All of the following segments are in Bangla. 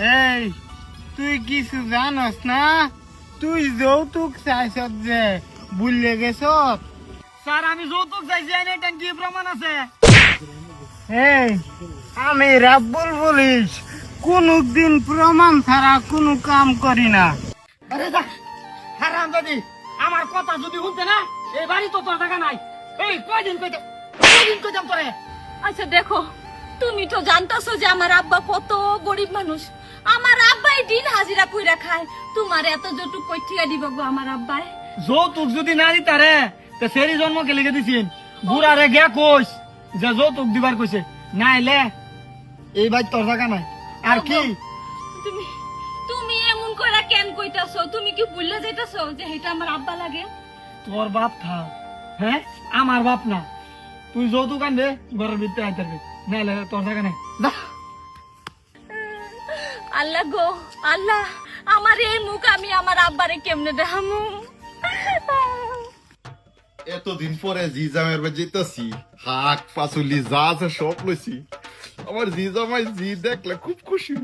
এই তুই কিছু জানস না? তুই যৌতুক চাইছ যে বুঝলে গেছ স্যার আমি যৌতুক চাইছি এনে কি প্রমাণ আছে? এই আমি রাব্বুল বলিস কোনো দিন প্রমাণ ছাড়া কোনো কাম করি না। আরে যা হারাম দাদি আমার কথা যদি শুনতে না এই বাড়ি তো তোর টাকা নাই। এই কয়দিন কইতে কয়দিন কইতাম তোরে? আচ্ছা দেখো তুমি তো জানতাছো যে আমার আব্বা কত গরিব মানুষ। আমার আব্বাই দিন হাজিরা কইরা খায়। তোমার এত যটুক কই ঠিকা দিব গো আমার আব্বাই? যৌতুক যদি না দিতারে তো সেরি জন্ম কে লিখে দিছিন? বুড়ারে গিয়া কইস যে যৌতুক দিবার কইছে। না এলে এই বাড়ি তোর টাকা নাই। আর কি? তুমি তুমি এমন কইরা কেন কইতাছো? তুমি কি ভুলে যাইতাছো যে এটা আমার আব্বা লাগে? তোর বাপ থাক হ্যাঁ? আমার বাপ না। তুই যৌতুক আনবে ঘরের ভিতরে আইতে পারবি না এলে তোর টাকা নাই। যা। আল্লাহ গো আল্লাহ আমার এই মুখ আমি আমার আব্বারে কেমনে দেখামু? এতদিন পরে জিজামের বাড়ি যেতেছি শাক পাচলি যা আছে সব লইছি। আমার জিজামাই জি দেখলে খুব খুশি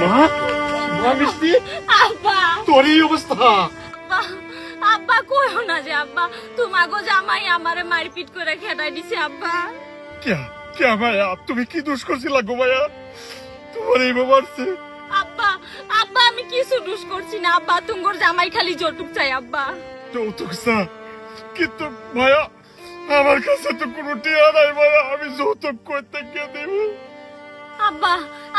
মা মা মিষ্টি আব্বা। তোর এই অবস্থা? আব্বা আব্বা কইও না যে আব্বা তোমাগো জামাই আমারে মারপিট করে খেদাই দিছে আব্বা। কে কে ভাইয়া তুমি কি দোষ করছিলা গো ভাইয়া? তোমার এই বাবারছে আব্বা আব্বা আমি কিছু দোষ করছি না আব্বা। তুঙ্গর জামাই খালি জটুক চাই আব্বা। যৌতুক সা কিন্তু ভাইয়া আমার কাছে তো কোনো টিয়া নাই ভাইয়া। আমি যৌতুক করতে দেব। আব্বা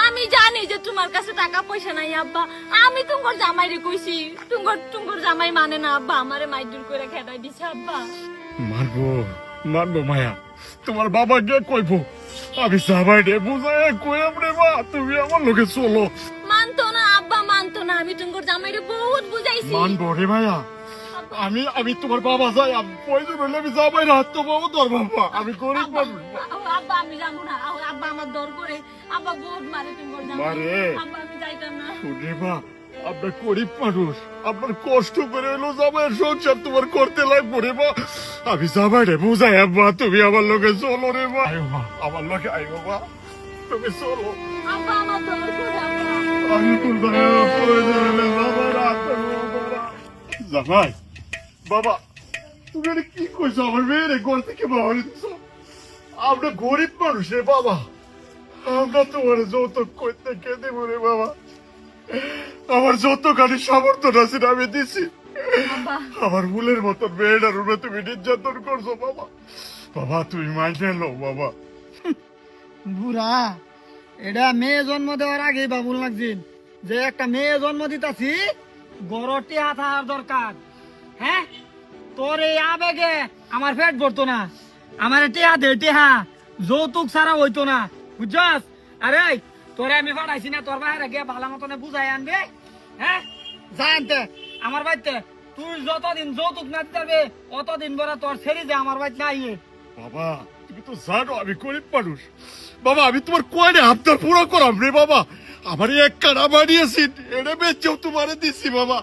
আমি জানি যে তোমার কাছে টাকা পয়সা নাই আব্বা। আমি তুঙ্গর জামাই রে কইছি তুঙ্গর তুঙ্গর জামাই মানে না আব্বা। আমারে মাইদুর করে খেদাই দিছে আব্বা। মানবো মানবো মায়া তোমার বাবা গিয়ে কইব আমি সবাই রে বুঝায় কইম রে মা তুমি আমার লোকে চলো। মানতো না আব্বা মানতো না আমি তুঙ্গর জামাই রে বহুত বুঝাইছি। মানবো রে ভাইয়া আমি আমি তোমার বাবা যাই আমি প্রয়োজন হলে আমি যাবাই না তো বাবা তোর বাবা আমি গরিব মানুষ। আব্বা, আমি যাব না আব্বা আমার দর করে আব্বা বহুত মারে জামাই। মারে? আব্বা আমি যাইতাম না। শুনে আপনার গরিব মানুষ আপনার কষ্ট করে এলো জামাইয়ের সংসার তোমার করতে লাগবো রে মা। আমি যাবাই রে বুঝাই আব্বা তুমি আমার লোকে চলো রে মা। আমার লোকে আয়ো মা। তুমি চলো। আমি বাবা জামাই বাবা তুমি কি কইছো? আমার মেয়েরে ঘর থেকে বাবা দিছো আমরা গরিব মানুষ রে বাবা। আমরা তোমার যৌতুক করতে কে দেবো রে বাবা? আমার যত গাড়ি সামর্থ্য আছে আমি দিছি। আমার ভুলের মতন মেয়েটার উপরে তুমি নির্যাতন করছ বাবা। বাবা তুমি মাইনে লো বাবা। বুড়া এটা মেয়ে জন্ম দেওয়ার আগেই বাবুল লাগছিল যে একটা মেয়ে জন্ম দিতাছি গরটি হাত হার দরকার। হ্যাঁ? তোর এই আবেগে আমার পেট ভরতো না। আমার টেহা দে টেহা যৌতুক ছাড়া হইতো না। বুঝছস? আরে তোরে আমি পাঠাইছি না তোর বাইরে গিয়ে ভালো মতনে বুঝাই আনবে হ্যাঁ? যা আনতে। আমার বাড়িতে তুই যতদিন যৌতুক না দিতে অতদিন বড় তোর ছেড়ে দে আমার বাড়িতে না আইয়ে বাবা তুমি তো জানো আমি গরিব মানুষ। বাবা আমি তোমার কয়নে হাতটার পুরো করাম রে বাবা? আমার এক কানা বানিয়েছি এটা বেচেও তোমারে দিছি বাবা।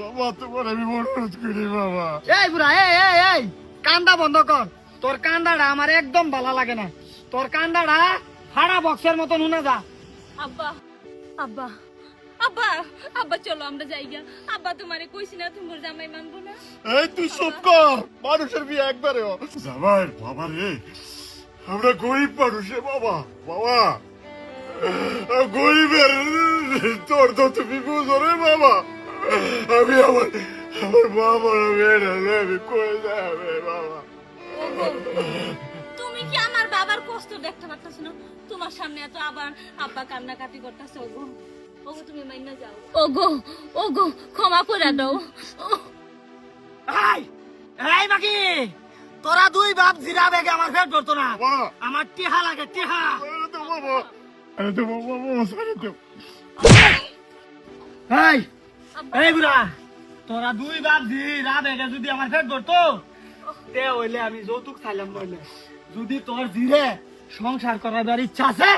বাবা তোমার আমি অনুরোধ করি বাবা। এই বুড়া এই এই এই কান্দা বন্ধ কর। তোর কান্দাটা আমার একদম ভালো লাগে না। তোর কান্দাটা ফাড়া বক্সের মতন শুনে যা। আব্বা আব্বা আব্বা আব্বা চলো আমরা যাই গা আব্বা তোমারে কইছি না তোমার জামাই মানবো না। এই তুই চুপ কর মানুষের বিয়ে একবারে। জামাই বাবা রে আমরা গরিব মানুষ বাবা বাবা। গরিবের তোর তো তুমি বুঝো রে বাবা। আমি আমার আমার বাবা মেয়েরা আমি কই যাবে বাবা? আমার কষ্ট দেখতে পারতাছ না। তোমার সামনে এত আবার আব্বা কান্নাকাটি করতেছে ওগো। ওগো তুমি মাইনা যাও। ওগো ওগো ক্ষমা করে দাও। এই এই বাকি তোরা দুই বাপ জিরা বেগে আমার ফেট করতো না। আমার টিহা লাগে টিহা। আরে তো বাবা আরে তো বাবা বাবা তো। এই এই বুড়া তোরা দুই বাপ জিরা বেগে যদি আমার ফেট করতো তে হইলে আমি যৌতুক চাইলাম নইলে। যদি তোর জিরে সংসার করা দেওয়ার ইচ্ছা আছে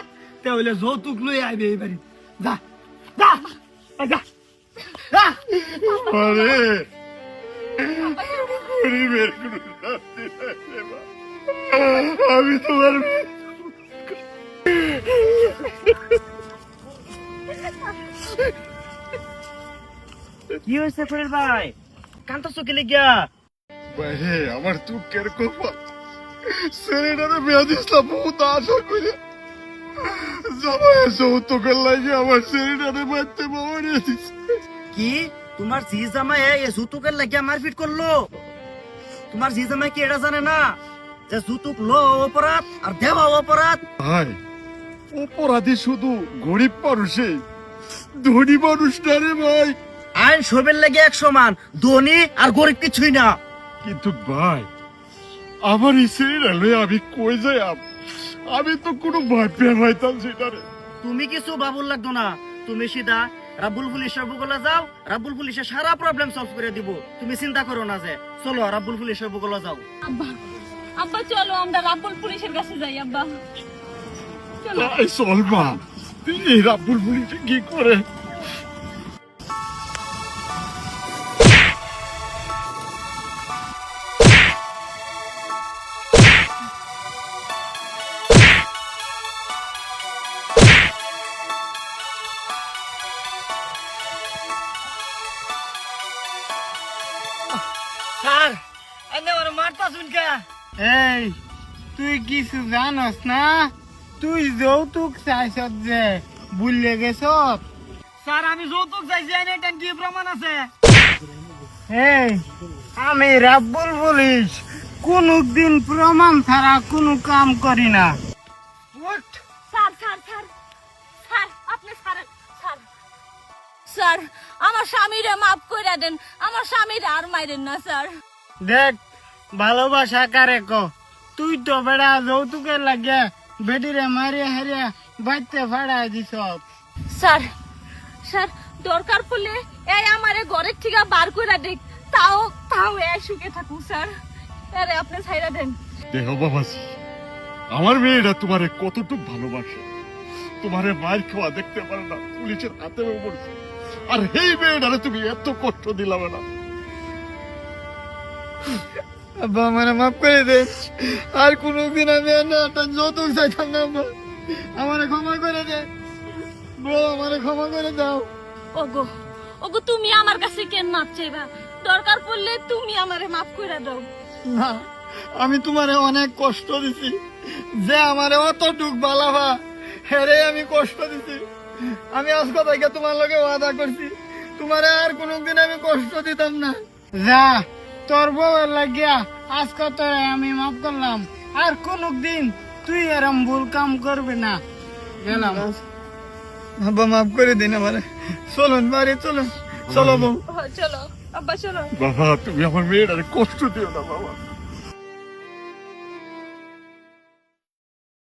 তাহলে যৌতুক লই আইবে এই বাড়ি। যা আমি তোমার কি হয়েছে ফুলের ভাই? কান্ত চোখে লেগিয়া আমার দুঃখের কপাল শরীরে মেয়াদ ইসলাম বহুত আশা করে। জামাই যৌতুকের লাগে আমার শরীরে বাড়তে বাবা কি? তোমার জি জামাই এ জুতুকের লাগিয়া মারপিট করল? তোমার জি জামাই কি এটা জানে না? যে জুতুক লো অপরাধ আর দেওয়া অপরাধ। ভাই অপরাধী শুধু গরিব মানুষে। ধনী মানুষ না রে ভাই। আইন সবের লাগে এক সমান ধনী আর গরিব কিছুই না। কিন্তু ভাই আমার এই শরীরে লয়ে আমি কই যাই আমি? তো কোনো ভাববে পাইতাম সেটা রে। তুমি কিছু বাবুল লাগতো না তুমি সিধা রাব্বুল পুলিশের বুকলে যাও রাব্বুল পুলিশের সারা প্রবলেম সলভ করে দিব। তুমি চিন্তা করো না যে চলো রাব্বুল পুলিশের বুকলে যাও। আব্বা আব্বা চলো আমরা রাব্বুল পুলিশের কাছে যাই আব্বা। চলো। চল মা এই রাব্বুল পুলিশে কি করে? ওর মারতা শুনকা এই তুই কিছু জানস না? তুই যৌতুক চাইছত যে বুঝলে গেছ স্যার আমি যৌতুক চাইছি এনে এটা কি প্রমাণ আছে? এই আমি রাব্বুল পুলিশ কোনো দিন প্রমাণ ছাড়া কোনো কাম করি না। উঠ। স্যার স্যার স্যার স্যার আপনি স্যার স্যার স্যার আমার স্বামীরে মাফ করে দেন আমার স্বামীরে আর মাইরেন না স্যার। দেখ ভালোবাসা কারে ক? তুই তো বেড়া যৌতুকে লাগে বেটিরে মারিয়া হারিয়া বাইতে ফাড়াই দিছ। স্যার স্যার দরকার পড়লে এই আমারে ঘরের ঠিকা বার করে দেখ। তাও তাও এই সুখে থাকুক স্যার। আরে আপনি ছাইরা দেন। দেহ বাবাজি আমার মেয়েরা তোমারে কতটুক ভালোবাসে? তোমারে মার খাওয়া দেখতে পারে না পুলিশের হাতে পড়ছে। আর এই মেয়েটারে তুমি এত কষ্ট দিলাম না। আব্বা মানে মাফ করে দে। আর কোনোদিন আমি আর না একটা যৌতুক চাইতাম না আব্বা। আমারে ক্ষমা করে দে। বউ আমারে ক্ষমা করে দাও। ওগো ওগো তুমি আমার কাছে কেন মাপ চাইবা? দরকার পড়লে তুমি আমারে মাফ করে দাও। না আমি তোমারে অনেক কষ্ট দিছি। যে আমারে অতটুক বালাভা হেরে আমি কষ্ট দিছি। আমি আজ কথাকে তোমার লগে ওয়াদা করছি। তোমারে আর কোনোদিন আমি কষ্ট দিতাম না। যা তোর বউয়ের লাগিয়া আজকে তোরে আমি মাফ করলাম। আর কোন দিন তুই এরম ভুল কাম করবি না। গেলাম। আব্বা মাফ করে দিন আমারে। চলুন বাড়ি চলুন। চলো বউ। চলো। আব্বা চলো। বাবা তুমি আমার মেয়েটারে কষ্ট দিও না বাবা।